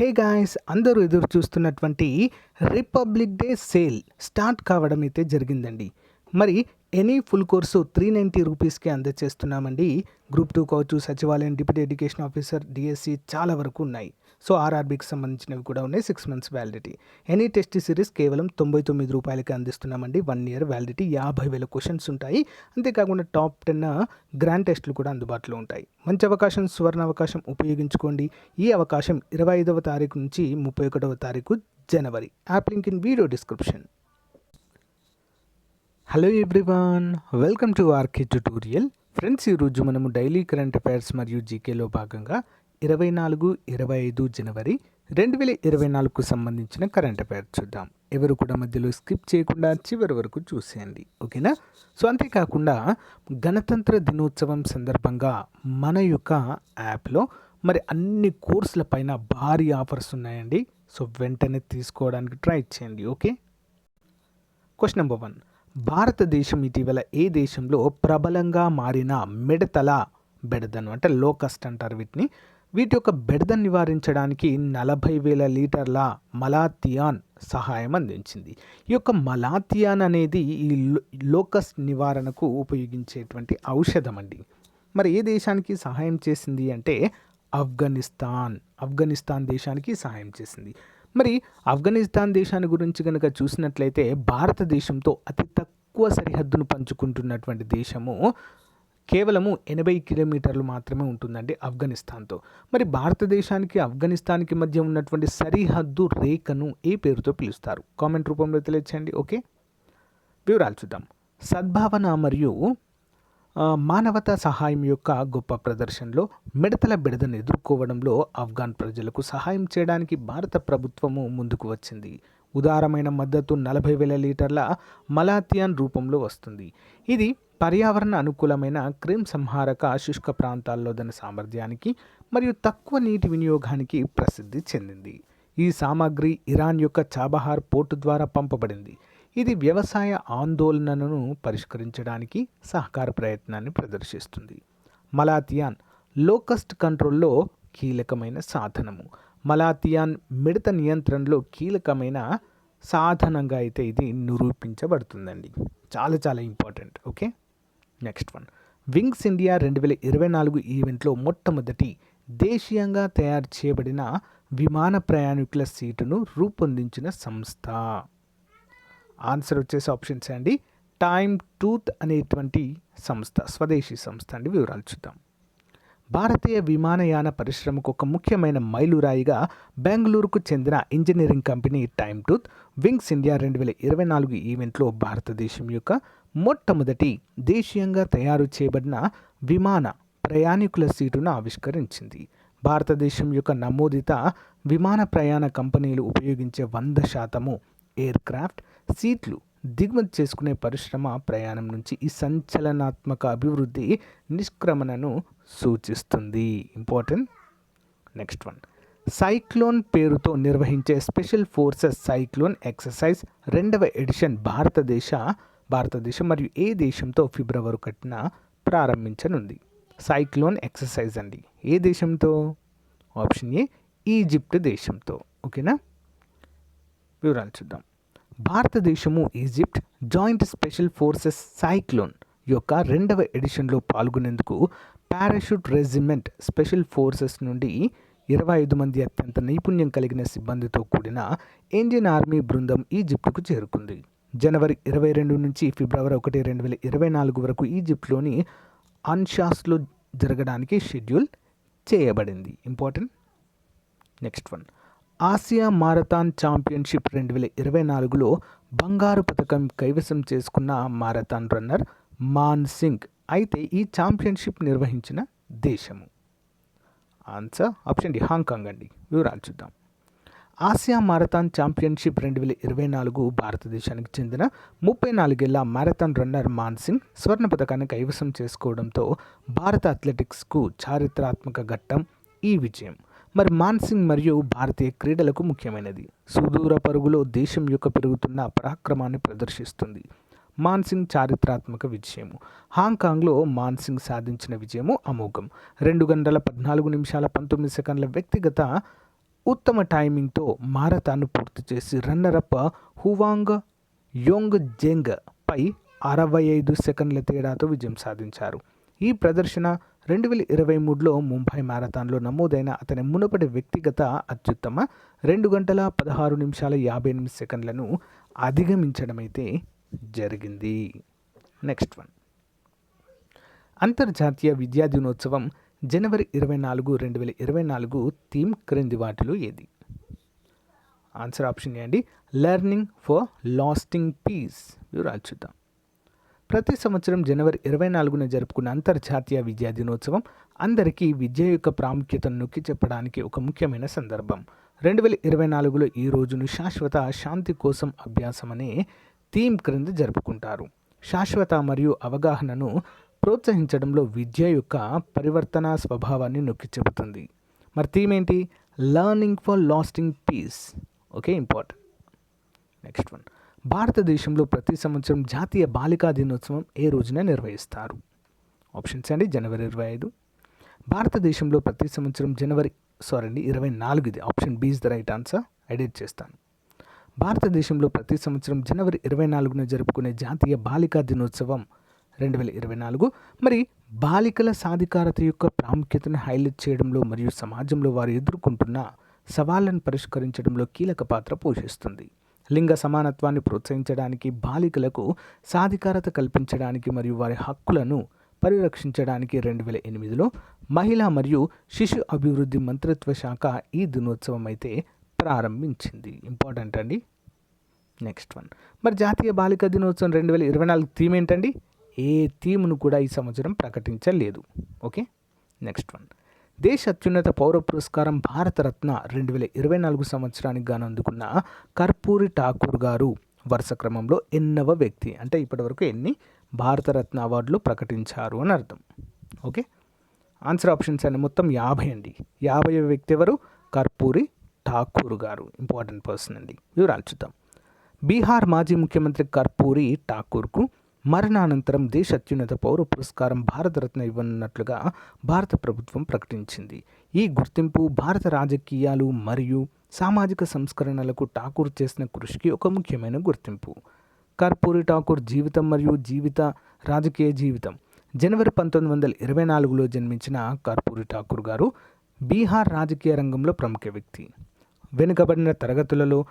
Hey guys అందరూ ఎదురు చూస్తున్నటువంటి రిపబ్లిక్ డే సేల్ స్టార్ట్ కావడం అయితే జరిగిందండి. మరి any full course three ninety రూపీస్కి అందజేస్తున్నామండి గ్రూప్ టూ కావచ్చు సచివాలయం డిప్యూటీ ఎడ్యుకేషన్ ఆఫీసర్ డిఎస్సి చాలా వరకు ఉన్నాయి. సో ఆర్ఆర్బీకి సంబంధించినవి కూడా ఉన్నాయి. Six months validity any test series కేవలం తొంభై తొమ్మిది రూపాయలకి అందిస్తున్నామండి. వన్ ఇయర్ వ్యాలిడిటీ యాభై వేల క్వశ్చన్స్ ఉంటాయి. అంతేకాకుండా టాప్ టెన్ గ్రాండ్ టెస్టులు కూడా అందుబాటులో ఉంటాయి. మంచి అవకాశం సువర్ణ అవకాశం ఉపయోగించుకోండి. ఈ అవకాశం ఇరవై ఐదవ తారీఖు నుంచి ముప్పై ఒకటవ తారీఖు జనవరి. App link in video description hello everyone welcome to RK tutorial friends ఈరోజు మనము డైలీ కరెంట్ అఫైర్స్ మరియు జీకేలో భాగంగా ఇరవై నాలుగు ఇరవై ఐదు జనవరి రెండు వేల ఇరవై నాలుగుకు సంబంధించిన కరెంట్ అఫైర్ చూద్దాం. ఎవరు కూడా మధ్యలో స్కిప్ చేయకుండా చివరి వరకు చూసేయండి. ఓకేనా? సో అంతేకాకుండా గణతంత్ర దినోత్సవం సందర్భంగా మన యొక్క యాప్లో మరి అన్ని కోర్సుల పైన భారీ ఆఫర్స్ ఉన్నాయండి. సో వెంటనే తీసుకోవడానికి ట్రై చేయండి. ఓకే? Question number one. భారతదేశం ఇటీవల ఏ దేశంలో ప్రబలంగా మారిన మిడతల బెడదను అంటే లోకస్ట్ అంటారు వీటిని. వీటి యొక్క బెడదను నివారించడానికి నలభై వేల లీటర్ల మలాథియాన్ సహాయం అందించింది. ఈ యొక్క మలాథియాన్ అనేది ఈ లోకస్ నివారణకు ఉపయోగించేటువంటి ఔషధం అండి. మరి ఏ దేశానికి సహాయం చేసింది అంటే ఆఫ్ఘనిస్తాన్ ఆఫ్ఘనిస్తాన్ దేశానికి సహాయం చేసింది. మరి ఆఫ్ఘనిస్తాన్ దేశాన్ని గురించి కనుక చూసినట్లయితే భారతదేశంతో అతి తక్కువ సరిహద్దును పంచుకుంటున్నటువంటి దేశము కేవలము ఎనభై కిలోమీటర్లు మాత్రమే ఉంటుందండి ఆఫ్ఘనిస్తాన్తో. మరి భారతదేశానికి ఆఫ్ఘనిస్తాన్కి మధ్య ఉన్నటువంటి సరిహద్దు రేఖను ఏ పేరుతో పిలుస్తారు? కామెంట్ రూపంలో తెలియచేయండి ఓకే? వివరాలు చూద్దాం. సద్భావన మరియు మానవతా సహాయం యొక్క గొప్ప ప్రదర్శనలో మిడతల బిడదను ఎదుర్కోవడంలో ఆఫ్ఘాన్ ప్రజలకు సహాయం చేయడానికి భారత ప్రభుత్వము ముందుకు వచ్చింది. ఉదారమైన మద్దతు నలభై వేల లీటర్ల మలాథియాన్ రూపంలో వస్తుంది. ఇది పర్యావరణ అనుకూలమైన క్రిమ్ సంహారక శుష్క ప్రాంతాల్లో దాని సామర్థ్యానికి మరియు తక్కువ నీటి వినియోగానికి ప్రసిద్ధి చెందింది. ఈ సామాగ్రి ఇరాన్ యొక్క చాబహార్ పోర్టు ద్వారా పంపబడింది. ఇది వ్యవసాయ ఆందోళనను పరిష్కరించడానికి సహకార ప్రయత్నాన్ని ప్రదర్శిస్తుంది. మలాతియాన్ లోకస్ట్ కంట్రోల్లో కీలకమైన సాధనము. మలాతియాన్ మిడత నియంత్రణలో కీలకమైన సాధనంగా అయితే ఇది నిరూపించబడుతుందండి. చాలా చాలా important. Okay? Next one wings India రెండు వేల ఇరవై నాలుగు ఈవెంట్లో మొట్టమొదటి దేశీయంగా తయారు చేయబడిన విమాన ప్రయాణికుల సీటును రూపొందించిన సంస్థ. ఆన్సర్ వచ్చేసి ఆప్షన్స్ అండి. టైమ్ టూత్ అనేటువంటి సంస్థ స్వదేశీ సంస్థ అండి. వివరాలు చూద్దాం. భారతీయ విమానయాన పరిశ్రమకు ఒక ముఖ్యమైన మైలురాయిగా బెంగళూరుకు చెందిన engineering company time tooth wings India రెండు వేల ఇరవై నాలుగు ఈవెంట్లో భారతదేశం యొక్క మొట్టమొదటి దేశీయంగా తయారు చేయబడిన విమాన ప్రయాణికుల సీటును ఆవిష్కరించింది. భారతదేశం యొక్క నమోదిత విమాన ప్రయాణ కంపెనీలు ఉపయోగించే వంద శాతము ఎయిర్ క్రాఫ్ట్ సీట్లు దిగుమతి చేసుకునే పరిశ్రమ ప్రయాణం నుంచి ఈ సంచలనాత్మక అభివృద్ధి నిష్క్రమణను సూచిస్తుంది. ఇంపార్టెంట్? Next one. సైక్లోన్ పేరుతో నిర్వహించే స్పెషల్ ఫోర్సెస్ సైక్లోన్ ఎక్సర్సైజ్ రెండవ ఎడిషన్ భారతదేశ భారతదేశం మరియు ఏ దేశంతో ఫిబ్రవరి ఒకటిన ప్రారంభించనుంది? సైక్లోన్ ఎక్సర్సైజ్ అండి. ఏ దేశంతో? ఆప్షన్ ఏ ఈజిప్ట్ దేశంతో. ఓకేనా? వివరాలు చూద్దాం. భారతదేశము Egypt joint special forces cyclone యొక్క రెండవ ఎడిషన్లో పాల్గొనేందుకు పారాషూట్ రెజిమెంట్ స్పెషల్ ఫోర్సెస్ నుండి ఇరవై ఐదు మంది అత్యంత నైపుణ్యం కలిగిన సిబ్బందితో కూడిన ఇండియన్ ఆర్మీ బృందం ఈజిప్టుకు చేరుకుంది. జనవరి ఇరవై రెండు నుంచి ఫిబ్రవరి ఒకటి రెండు వేల ఇరవై నాలుగు వరకు ఈజిప్ట్లోని అన్షాస్లో జరగడానికి షెడ్యూల్ చేయబడింది. Important? Next one. Asia marathon championship రెండు వేల ఇరవై నాలుగులో బంగారు పథకం కైవసం చేసుకున్న మారథాన్ రన్నర్ మాన్ సింగ్ అయితే ఈ ఛాంపియన్షిప్ నిర్వహించిన దేశము. ఆన్సర్ ఆప్షన్ డి హాంకాంగ్ అండి. వివరాలు చూద్దాం. ఆసియా మారథాన్ ఛాంపియన్షిప్ రెండు వేల ఇరవై నాలుగు భారతదేశానికి చెందిన ముప్పై నాలుగేళ్ళ మారథాన్ రన్నర్ మాన్ సింగ్ స్వర్ణ పథకాన్ని కైవసం చేసుకోవడంతో భారత అథ్లెటిక్స్కు చారిత్రాత్మక ఘట్టం ఈ విజయం. మరి మాన్ సింగ్ మరియు భారతీయ క్రీడలకు ముఖ్యమైనది. సుదూర పరుగులో దేశం యొక్క పెరుగుతున్న పరాక్రమాన్ని ప్రదర్శిస్తుంది. మాన్సింగ్ చారిత్రాత్మక విజయము. హాంకాంగ్లో మాన్సింగ్ సాధించిన విజయము అమోఘం. రెండు గంటల పద్నాలుగు నిమిషాల పంతొమ్మిది సెకండ్ల వ్యక్తిగత ఉత్తమ టైమింగ్తో మారథాన్ను పూర్తి చేసి runner up Huang Yong Zheng పై అరవై ఐదు సెకండ్ల తేడాతో విజయం సాధించారు. ఈ ప్రదర్శన రెండు వేల ఇరవై మూడులో ముంబై మారథాన్లో నమోదైన అతని మునుపటి వ్యక్తిగత అత్యుత్తమ రెండు గంటల పదహారు నిమిషాల యాభై ఎనిమిది సెకండ్లను అధిగమించడమైతే జరిగింది. Next one. అంతర్జాతీయ విద్యా దినోత్సవం జనవరి ఇరవై నాలుగు రెండు వేల ఇరవై నాలుగు థీమ్ క్రింది వాటిలో ఏది? ఆన్సర్ ఆప్షన్ ఏ అండి. Learning for lasting peace. వివరాలు చూద్దాం. ప్రతి సంవత్సరం జనవరి ఇరవై నాలుగున జరుపుకున్న అంతర్జాతీయ విద్యా దినోత్సవం అందరికీ విద్య యొక్క ప్రాముఖ్యతను నొక్కి చెప్పడానికి ఒక ముఖ్యమైన సందర్భం. రెండు వేల ఇరవై నాలుగులో ఈ రోజును శాశ్వత శాంతి కోసం అభ్యాసం అనే థీమ్ క్రింద జరుపుకుంటారు. శాశ్వత మరియు అవగాహనను ప్రోత్సహించడంలో విద్య యొక్క పరివర్తన స్వభావాన్ని నొక్కి చెబుతుంది. మరి థీమ్ ఏంటి? Learning for lasting peace okay important next one భారతదేశంలో ప్రతి సంవత్సరం జాతీయ బాలికా దినోత్సవం ఏ రోజున నిర్వహిస్తారు? ఆప్షన్స్ అండి జనవరి ఇరవై ఐదు. భారతదేశంలో ప్రతి సంవత్సరం జనవరి సారీ అండి ఇరవై నాలుగు ఇది option B is the right answer edit చేస్తాను. భారతదేశంలో ప్రతి సంవత్సరం జనవరి ఇరవై నాలుగున జరుపుకునే జాతీయ బాలికా దినోత్సవం రెండు వేల ఇరవై నాలుగు. మరి బాలికల సాధికారత యొక్క ప్రాముఖ్యతను హైలైట్ చేయడంలో మరియు సమాజంలో వారు ఎదుర్కొంటున్న సవాళ్ళను పరిష్కరించడంలో కీలక పాత్ర పోషిస్తుంది. లింగ సమానత్వాన్ని ప్రోత్సహించడానికి బాలికలకు సాధికారత కల్పించడానికి మరియు వారి హక్కులను పరిరక్షించడానికి రెండు వేల ఎనిమిదిలో మహిళా మరియు శిశు అభివృద్ధి మంత్రిత్వ శాఖ ఈ దినోత్సవం అయితే ప్రారంభించింది. ఇంపార్టెంట్ అండి. Next one. మరి జాతీయ బాలిక దినోత్సవం రెండు వేల ఇరవై నాలుగు థీమ్ ఏంటండి? ఏ థీమ్ను కూడా ఈ సంవత్సరం ప్రకటించలేదు. ఓకే? Next one. దేశ అత్యున్నత పౌర పురస్కారం భారతరత్న రెండు వేల ఇరవై నాలుగు సంవత్సరానికి గాను అందుకున్న కర్పూరి ఠాకూర్ గారు వరుస క్రమంలో ఎన్నవ వ్యక్తి. అంటే ఇప్పటివరకు ఎన్ని భారతరత్న అవార్డులు ప్రకటించారు అని అర్థం. ఓకే? ఆన్సర్ ఆప్షన్స్ అని మొత్తం యాభై అండి. యాభై వ్యక్తి ఎవరు? కర్పూరి ఠాకూర్ గారు. ఇంపార్టెంట్ పర్సన్ అండి. వివరాలు చూద్దాం బీహార్ మాజీ ముఖ్యమంత్రి కర్పూరి ఠాకూర్కు మరణానంతరం దేశ అత్యున్నత పౌర పురస్కారం భారతరత్న ఇవ్వనున్నట్లుగా భారత ప్రభుత్వం ప్రకటించింది. ఈ గుర్తింపు భారత రాజకీయాలు మరియు సామాజిక సంస్కరణలకు ఠాకూర్ చేసిన కృషికి ఒక ముఖ్యమైన గుర్తింపు. కర్పూరి ఠాకూర్ జీవితం మరియు జీవిత రాజకీయ జీవితం. జనవరి పంతొమ్మిది వందల ఇరవై నాలుగులో జన్మించిన కర్పూరి ఠాకూర్ గారు బీహార్ రాజకీయ రంగంలో ప్రముఖ వ్యక్తి. వెనుకబడిన తరగతులలో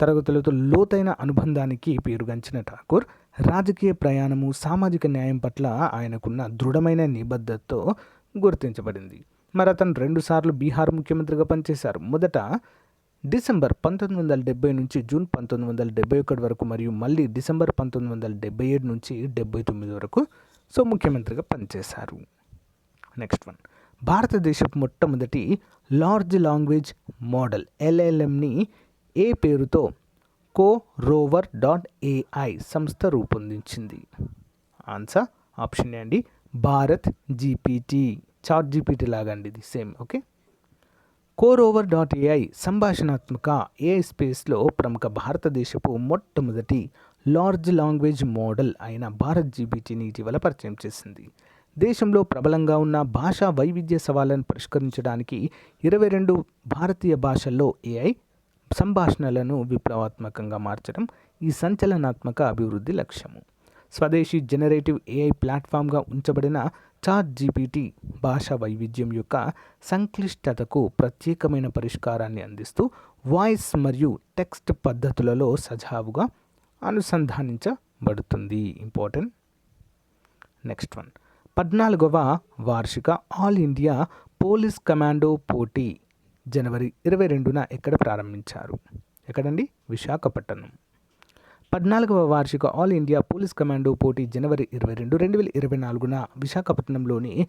తరగతులతో లోతైన అనుబంధానికి పేరుగంచిన ఠాకూర్ రాజకీయ ప్రయాణము సామాజిక న్యాయం పట్ల ఆయనకున్న దృఢమైన నిబద్ధతతో గుర్తించబడింది. మరి అతను రెండుసార్లు బీహార్ ముఖ్యమంత్రిగా పనిచేశారు. మొదట డిసెంబర్ పంతొమ్మిది వందల డెబ్బై నుంచి జూన్ పంతొమ్మిది వందల డెబ్బై ఒకటి వరకు మరియు మళ్ళీ డిసెంబర్ పంతొమ్మిది వందల డెబ్బై ఏడు నుంచి డెబ్బై తొమ్మిది వరకు సో ముఖ్యమంత్రిగా పనిచేశారు. Next one. భారతదేశపు మొట్టమొదటి లార్జ్ లాంగ్వేజ్ మోడల్ ఎల్ఎల్ఎంని ఏ పేరుతో కో రోవర్ డాట్ ఏఐ సంస్థ రూపొందించింది. ఆన్సర్ ఆప్షన్ ఏ అండి. భారత్ జీపీటీ చాట్ జీపీటీ లాగా అండి ఇది same okay CoRover dot AI సంభాషణాత్మక AI స్పేస్లో ప్రముఖ భారతదేశపు మొట్టమొదటి లార్జ్ లాంగ్వేజ్ మోడల్ అయిన భారత్ జీబీటీని ఇటీవల పరిచయం చేసింది. దేశంలో ప్రబలంగా ఉన్న భాషా వైవిధ్య సవాళ్ళను పరిష్కరించడానికి ఇరవై రెండు భారతీయ భాషల్లో ఏఐ సంభాషణలను విప్లవాత్మకంగా మార్చడం ఈ సంచలనాత్మక అభివృద్ధి లక్ష్యము. స్వదేశీ జనరేటివ్ ఏఐ ప్లాట్ఫామ్గా ఉంచబడిన చాట్ జీపీటీ భాషా వైవిధ్యం యొక్క సంక్లిష్టతకు ప్రత్యేకమైన పరిష్కారాన్ని అందిస్తూ వాయిస్ మరియు టెక్స్ట్ పద్ధతులలో సజావుగా అనుసంధానించబడుతుంది. ఇంపార్టెంట్. Next one. పద్నాలుగవ వార్షిక ఆల్ ఇండియా పోలీస్ కమాండో పోటీ జనవరి ఇరవై రెండున ఎక్కడ ప్రారంభించారు? ఎక్కడండి? విశాఖపట్నం. పద్నాలుగవ వార్షిక ఆల్ ఇండియా పోలీస్ కమాండో పోటీ జనవరి ఇరవై రెండు రెండు వేల ఇరవై నాలుగున విశాఖపట్నంలోని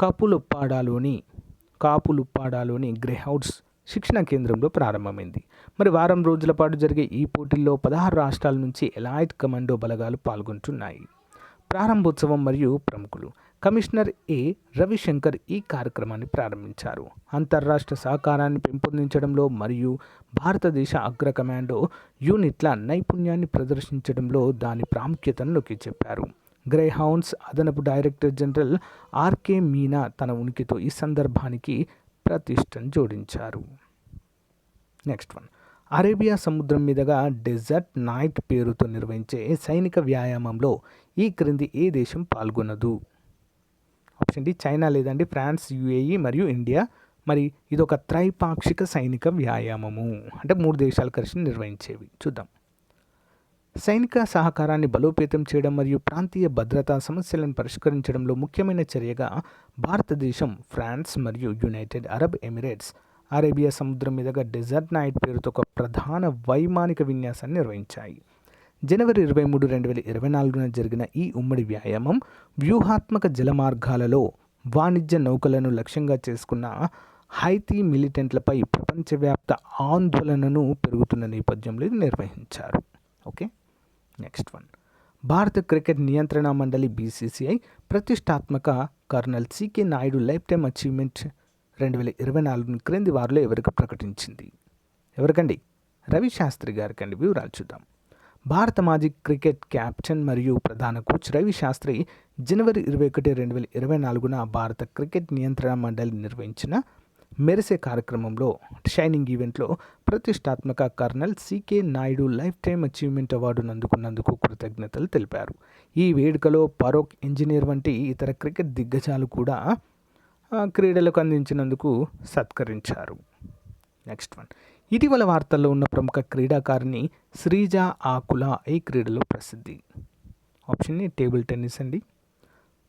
కాపులుప్పాడాలోని కాపులుప్పాడాలోని గ్రేహౌడ్స్ శిక్షణ కేంద్రంలో ప్రారంభమైంది. మరి వారం రోజుల పాటు జరిగే ఈ పోటీల్లో పదహారు రాష్ట్రాల నుంచి ఎలాయిట్ కమాండో బలగాలు పాల్గొంటున్నాయి. ప్రారంభోత్సవం మరియు ప్రముఖులు కమిషనర్ ఏ రవిశంకర్ ఈ కార్యక్రమాన్ని ప్రారంభించారు. అంతర్రాష్ట్ర సహకారాన్ని పెంపొందించడంలో మరియు భారతదేశ అగ్ర కమాండో యూనిట్ల నైపుణ్యాన్ని ప్రదర్శించడంలో దాని ప్రాముఖ్యతను నొక్కి చెప్పారు. గ్రే హౌన్స్ అదనపు డైరెక్టర్ జనరల్ ఆర్కే మీనా తన ఉనికితో ఈ సందర్భానికి ప్రతిష్టను జోడించారు. Next one. అరేబియా సముద్రం మీదుగా డెజర్ట్ నైట్ పేరుతో నిర్వహించే సైనిక వ్యాయామంలో ఈ క్రింది ఏ దేశం పాల్గొనదు? ఆప్షన్ డి చైనా లేదండి ఫ్రాన్స్ యుఏఈ మరియు ఇండియా. మరి ఇది ఒక త్రైపాక్షిక సైనిక వ్యాయామము. అంటే మూడు దేశాలు కలిసి నిర్వహించేవి. చూద్దాం. సైనిక సహకారాన్ని బలోపేతం చేయడం మరియు ప్రాంతీయ భద్రతా సమస్యలను పరిష్కరించడంలో ముఖ్యమైన చర్యగా భారతదేశం ఫ్రాన్స్ మరియు యునైటెడ్ అరబ్ ఎమిరేట్స్ అరేబియా సముద్రం మీదుగా డెజర్ట్ నైట్ పేరుతో ఒక ప్రధాన వైమానిక విన్యాసాన్ని నిర్వహించాయి. జనవరి ఇరవై మూడు రెండు వేల ఇరవై నాలుగున జరిగిన ఈ ఉమ్మడి వ్యాయామం వ్యూహాత్మక జలమార్గాలలో వాణిజ్య నౌకలను లక్ష్యంగా చేసుకున్న హైతీ మిలిటెంట్లపై ప్రపంచవ్యాప్త ఆందోళనను పెరుగుతున్న నేపథ్యంలో ఇది నిర్వహించారు. Okay next one. భారత క్రికెట్ నియంత్రణ మండలి బీసీసీఐ ప్రతిష్టాత్మక Colonel CK Naidu lifetime achievement రెండు వేల ఇరవై నాలుగుని క్రింది వారిలో ఎవరికి ప్రకటించింది? ఎవరికండి? రవి శాస్త్రి గారికండి. వివరాలు చూద్దాం. భారత మాజీ క్రికెట్ క్యాప్టెన్ మరియు ప్రధాన కోచ్ రవి శాస్త్రి జనవరి ఇరవై ఒకటి రెండు వేల ఇరవై నాలుగున భారత క్రికెట్ నియంత్రణ మండలి నిర్వహించిన మెరిసే కార్యక్రమంలో షైనింగ్ ఈవెంట్లో ప్రతిష్టాత్మక Colonel CK Naidu lifetime achievement అవార్డును అందుకున్నందుకు కృతజ్ఞతలు తెలిపారు. ఈ వేడుకలో పరోక్ ఇంజనీర్ వంటి ఇతర క్రికెట్ దిగ్గజాలు కూడా క్రీడలకు అందించినందుకు సత్కరించారు. Next one. ఇటీవల వార్తల్లో ఉన్న ప్రముఖ క్రీడాకారిణి శ్రీజ ఆకుల ఈ క్రీడలో ప్రసిద్ధి. ఆప్షన్ ఏ టేబుల్ టెన్నిస్ అండి.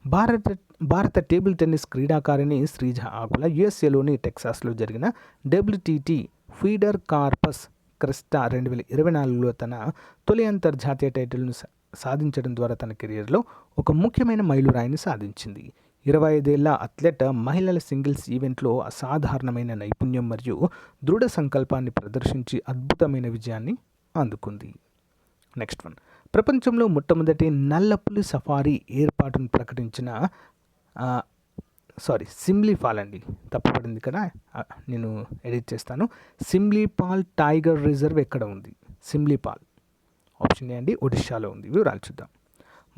భారత భారత టేబుల్ టెన్నిస్ క్రీడాకారిణి శ్రీజ ఆకుల యుఎస్ఏలోని టెక్సాస్లో జరిగిన డబ్ల్యూటీటీ ఫీడర్ కార్పస్ క్రిస్టా రెండు వేల ఇరవై నాలుగులో తన తొలి అంతర్జాతీయ టైటిల్ను సాధించడం ద్వారా తన కెరియర్లో ఒక ముఖ్యమైన మైలురాయిని సాధించింది. ఇరవై ఐదేళ్ళ అథ్లెట్ మహిళల సింగిల్స్ ఈవెంట్లో అసాధారణమైన నైపుణ్యం మరియు దృఢ సంకల్పాన్ని ప్రదర్శించి అద్భుతమైన విజయాన్ని అందుకుంది. Next one. ప్రపంచంలో మొట్టమొదటి నల్లపులి సఫారీ ఏర్పాటును ప్రకటించిన సారీ సిమ్లీపాల్ అండి. తప్పబడింది కదా? నేను ఎడిట్ చేస్తాను. సిమ్లీపాల్ టైగర్ రిజర్వ్ ఎక్కడ ఉంది? సిమ్లీపాల్ ఆప్షన్ ఏ అండి ఒడిషాలో ఉంది. వివరాలు చూద్దాం.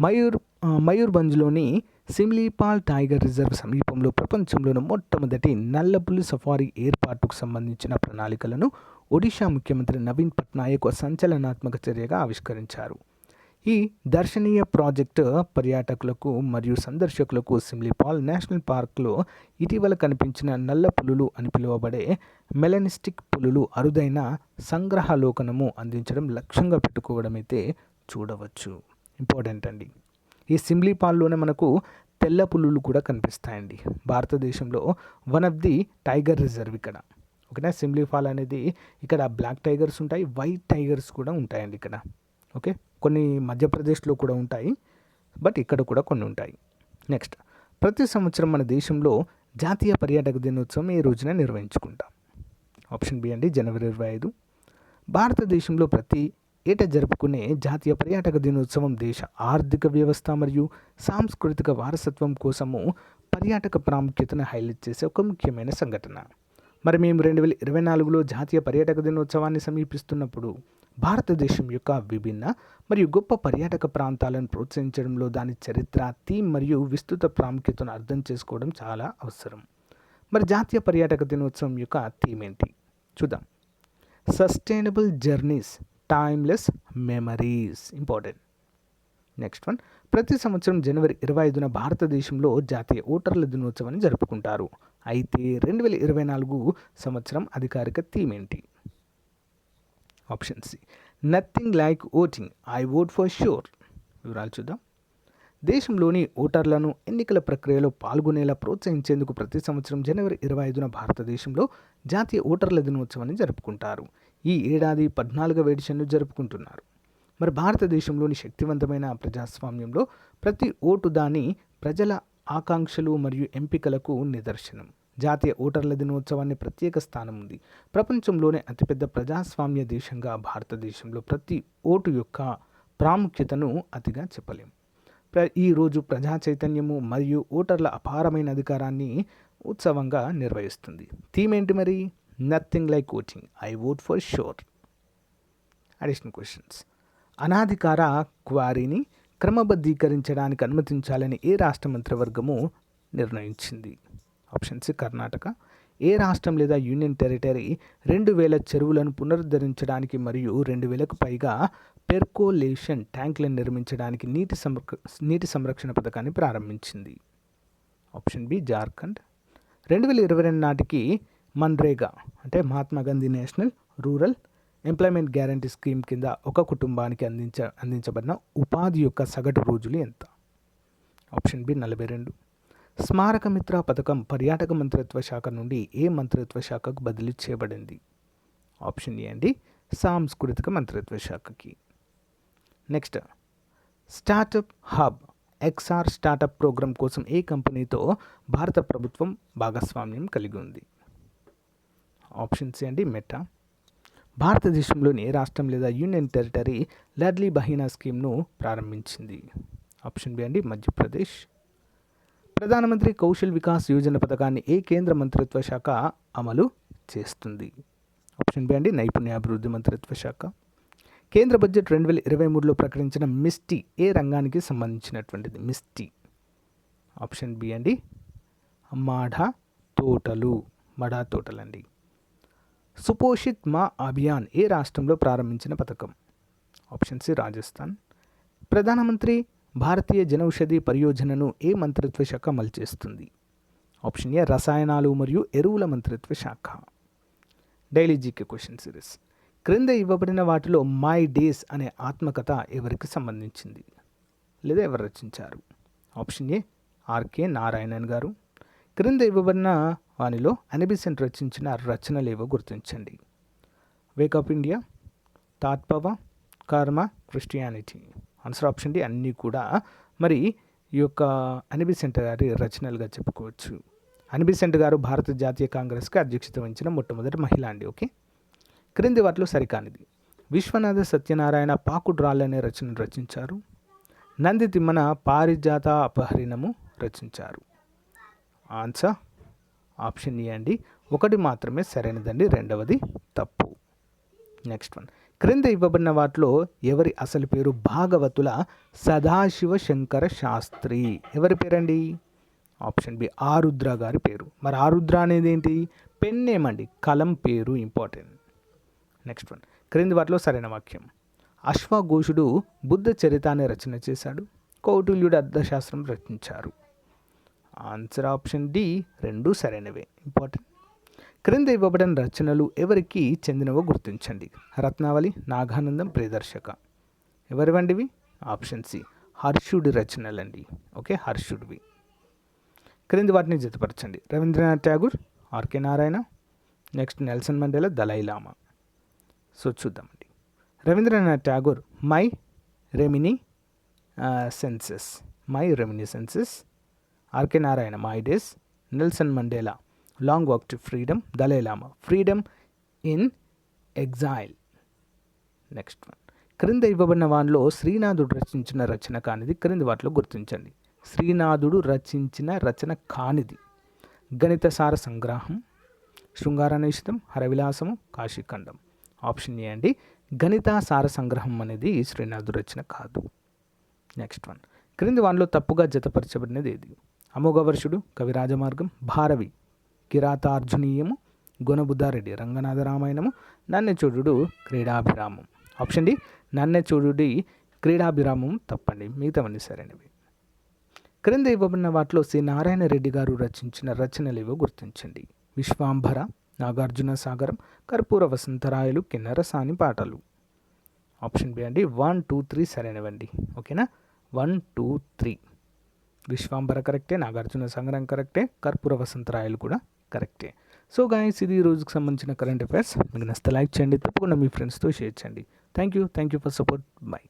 మయూర్ మయూర్భంజ్లోని సిమ్లీపాల్ టైగర్ రిజర్వ్ సమీపంలో ప్రపంచంలోని మొట్టమొదటి నల్లపులి సఫారీ ఏర్పాటుకు సంబంధించిన ప్రణాళికలను ఒడిషా ముఖ్యమంత్రి నవీన్ పట్నాయక్ సంచలనాత్మక చర్యగా ఆవిష్కరించారు. ఈ దర్శనీయ ప్రాజెక్టు పర్యాటకులకు మరియు సందర్శకులకు సిమ్లీపాల్ నేషనల్ పార్క్లో ఇటీవల కనిపించిన నల్ల పులులు అని పిలువబడే మెలనిస్టిక్ పులులు అరుదైన సంగ్రహలోకనము అందించడం లక్ష్యంగా పెట్టుకోవడమైతే చూడవచ్చు. ఇంపార్టెంట్ అండి. ఈ సిమ్లీపాల్లోనే మనకు తెల్ల పులులు కూడా కనిపిస్తాయండి. భారతదేశంలో one of the tiger reserve ఇక్కడ. ఓకేనా? సిమ్లీఫాల్ అనేది ఇక్కడ బ్లాక్ టైగర్స్ ఉంటాయి వైట్ టైగర్స్ కూడా ఉంటాయండి ఇక్కడ. ఓకే? కొన్ని మధ్యప్రదేశ్లో కూడా ఉంటాయి బట్ ఇక్కడ కూడా కొన్ని ఉంటాయి. నెక్స్ట్ ప్రతి సంవత్సరం మన దేశంలో జాతీయ పర్యాటక దినోత్సవం ఈ రోజున నిర్వహించుకుంటాం. ఆప్షన్ బి అండి జనవరి ఇరవై ఐదు. భారతదేశంలో ప్రతి ఏటా జరుపుకునే జాతీయ పర్యాటక దినోత్సవం దేశ ఆర్థిక వ్యవస్థ మరియు సాంస్కృతిక వారసత్వం కోసము పర్యాటక ప్రాముఖ్యతను హైలైట్ చేసే ఒక ముఖ్యమైన సంఘటన. మరి మేము రెండు వేల ఇరవై నాలుగులో జాతీయ పర్యాటక దినోత్సవాన్ని సమీపిస్తున్నప్పుడు భారతదేశం యొక్క విభిన్న మరియు గొప్ప పర్యాటక ప్రాంతాలను ప్రోత్సహించడంలో దాని చరిత్ర థీమ్ మరియు విస్తృత ప్రాముఖ్యతను అర్థం చేసుకోవడం చాలా అవసరం. మరి జాతీయ పర్యాటక దినోత్సవం యొక్క థీమ్ ఏంటి? చూద్దాం. Sustainable journeys timeless memories important next one ప్రతి సంవత్సరం జనవరి ఇరవై ఐదున భారతదేశంలో జాతీయ ఓటర్ల దినోత్సవాన్ని జరుపుకుంటారు. అయితే రెండు వేల ఇరవై నాలుగు సంవత్సరం అధికారిక థీమ్ ఏంటి? Option C nothing like voting I vote for sure వివరాలు చూద్దాం. దేశంలోని ఓటర్లను ఎన్నికల ప్రక్రియలో పాల్గొనేలా ప్రోత్సహించేందుకు ప్రతి సంవత్సరం జనవరి ఇరవై ఐదున భారతదేశంలో జాతీయ ఓటర్ల దినోత్సవాన్ని జరుపుకుంటారు. ఈ ఏడాది పద్నాలుగవ ఎడిషన్ను జరుపుకుంటున్నారు. మరి భారతదేశంలోని శక్తివంతమైన ప్రజాస్వామ్యంలో ప్రతి ఓటు దాని ప్రజల ఆకాంక్షలు మరియు ఎంపికలకు నిదర్శనం. జాతీయ ఓటర్ల దినోత్సవాన్ని ప్రత్యేక స్థానం ఉంది. ప్రపంచంలోనే అతిపెద్ద ప్రజాస్వామ్య దేశంగా భారతదేశంలో ప్రతి ఓటు యొక్క ప్రాముఖ్యతను అతిగా చెప్పలేం. ప్ర ఈరోజు ప్రజా చైతన్యము మరియు ఓటర్ల అపారమైన అధికారాన్ని ఉత్సవంగా నిర్వహిస్తుంది. థీమ్ ఏంటి మరి? Nothing like coaching I would for sure additional questions అనాధికార క్వారీని క్రమబద్ధీకరించడానికి అనుమతించాలని ఏ రాష్ట్ర మంత్రివర్గము నిర్ణయించింది? ఆప్షన్ సి కర్ణాటక ఏ రాష్ట్రం లేదా యూనియన్ టెరిటరీ రెండు వేల చెరువులను పునరుద్ధరించడానికి మరియు రెండు వేలకు పైగా పెర్కోలేషన్ ట్యాంకులను నిర్మించడానికి నీటి సంరక్ష నీటి సంరక్షణ పథకాన్ని ప్రారంభించింది. ఆప్షన్ బి జార్ఖండ్ రెండు వేల ఇరవై రెండు నాటికి మన్రేగా అంటే Mahatma Gandhi national rural employment guarantee scheme కింద ఒక కుటుంబానికి అందించ అందించబడిన ఉపాధి యొక్క సగటు రోజులు ఎంత? ఆప్షన్ బి నలభై రెండు. స్మారక మిత్ర పథకం పర్యాటక మంత్రిత్వ శాఖ నుండి ఏ మంత్రిత్వ శాఖకు బదిలీ చేయబడింది? ఆప్షన్ ఏ అండి సాంస్కృతిక మంత్రిత్వ శాఖకి. Next startup hub XR startup program కోసం ఏ కంపెనీతో భారత ప్రభుత్వం భాగస్వామ్యం కలిగి ఉంది? ఆప్షన్ సి అండి మెటా భారతదేశంలోని ఏ రాష్ట్రం లేదా యూనియన్ టెరిటరీ లడ్లీ బహీనా స్కీమ్ను ప్రారంభించింది. ఆప్షన్ బి అండి మధ్యప్రదేశ్. ప్రధానమంత్రి కౌశల్ వికాస్ యోజన పథకాన్ని ఏ కేంద్ర మంత్రిత్వ శాఖ అమలు చేస్తుంది? ఆప్షన్ బి అండి నైపుణ్యాభివృద్ధి మంత్రిత్వ శాఖ. కేంద్ర బడ్జెట్ రెండు వేల ఇరవై మూడులో ప్రకటించిన మిస్టీ ఏ రంగానికి సంబంధించినటువంటిది? మిస్టీ. ఆప్షన్ బి అండి మాఢ తోటలు. మడా తోటలండి. సుపోషిత్ మా అభియాన్ ఏ రాష్ట్రంలో ప్రారంభించిన పథకం? Option C Rajasthan. ప్రధానమంత్రి భారతీయ జనౌషధి పరియోజనను ఏ మంత్రిత్వ శాఖ అమలు చేస్తుంది? ఆప్షన్ ఏ రసాయనాలు మరియు ఎరువుల మంత్రిత్వ శాఖ. Daily GK question series. క్రింద ఇవ్వబడిన వాటిలో మై డేస్ అనే ఆత్మకథ ఎవరికి సంబంధించింది? లేదా ఎవరు రచించారు? ఆప్షన్ ఏ ఆర్కే నారాయణన్ గారు. క్రింద ఇవ్వబడిన వానిలో అనిబిసెంట్ రచించిన రచనలేవో గుర్తించండి. వేకప్ ఇండియా తాత్పవ కర్మ క్రిస్టియానిటీ ఆన్సర్ ఆప్షన్ డి అన్నీ కూడా మరి ఈ యొక్క అనిబిసెంట్ గారి రచనలుగా చెప్పుకోవచ్చు. అనిబిసెంట్ గారు భారత జాతీయ కాంగ్రెస్కి అధ్యక్షత వహించిన మొట్టమొదటి మహిళ అండి ఓకే? క్రింది వాటిలో సరికానిది. విశ్వనాథ సత్యనారాయణ పాకుడ్రాళ్ళు అనే రచనను రచించారు. నంది తిమ్మన పారిజాత అపహరణము రచించారు. ఆన్సర్ ఆప్షన్ ఏ అండి. ఒకటి మాత్రమే సరైనదండి. రెండవది తప్పు. Next one. క్రింద ఇవ్వబడిన వాటిలో ఎవరి అసలు పేరు భాగవతుల సదాశివ శంకర శాస్త్రి? ఎవరి పేరండి? ఆప్షన్ బి ఆరుద్ర గారి పేరు. మరి ఆరుద్ర అనేది ఏంటి? పెన్ నేమ్ అండి. కలం పేరు ఇంపార్టెంట్. Next one. క్రింది వాటిలో సరైన వాక్యం. అశ్వఘోషుడు బుద్ధ చరితాన్ని రచన చేశాడు. కౌటిల్యుడు అర్థశాస్త్రం రచించారు. ఆన్సర్ ఆప్షన్ డి రెండు సరైనవే. ఇంపార్టెంట్ క్రింద ఇవ్వబడిన రచనలు ఎవరికి చెందినవో గుర్తించండి. రత్నావళి నాగానందం ప్రియదర్శక. ఎవరివండివి ఆప్షన్ సి హర్షుడి రచనలండి. ఓకే హర్షుడివి. క్రింది వాటిని జతపరచండి. Rabindranath Tagore R K Narayan. Next Nelson Mandela Dalai Lama so చూద్దామండి. Rabindranath Tagore my reminiscences. My reminiscences. R K Narayan my days Nelson Mandela long walk to freedom Dalai Lama. Freedom in exile. Next one. క్రింద ఇవ్వబడిన వానిలో శ్రీనాథుడు రచించిన రచన కానిది క్రింది వాటిలో గుర్తించండి. శ్రీనాథుడు రచించిన రచన కానిది. గణిత సార సంగ్రహం శృంగారాన్వేషితం హరవిలాసము కాశీఖండం. ఆప్షన్ ఏ అండి గణిత సార సంగ్రహం అనేది శ్రీనాథుడు రచన కాదు. Next one. క్రింది వానిలో తప్పుగా జతపరచబడినది ఏది? అమోఘవర్షుడు కవిరాజమార్గం భారవి కిరాతార్జునీయము గుణబుద్ధారెడ్డి రంగనాథ రామాయణము నన్నెచూడు క్రీడాభిరామం. ఆప్షన్ డి నన్నెచూడుడి క్రీడాభిరామం తప్పండి. మిగతావన్నీ సరైనవి. క్రింద ఇవ్వబడిన వాటిలో శ్రీ నారాయణ రెడ్డి గారు రచించిన రచనలు గుర్తించండి. విశ్వాంభర నాగార్జున సాగరం కర్పూర వసంతరాయలు కిన్నరసాని పాటలు. ఆప్షన్ బి అండి వన్ టూ త్రీ సరైనవండి. ఓకేనా? One two three. విశ్వాంబర కరెక్టే నాగార్జున సంగ్రహం కరెక్టే కర్పూర వసంతరాయలు కూడా కరెక్టే. సో గాయస్ ఇది రోజుకి సంబంధించిన కరెంట్ అఫైర్స్ మీకు నచ్చితే లైక్ చేయండి తప్పకుండా మీ ఫ్రెండ్స్తో షేర్ చేయండి. Thank you thank you for support bye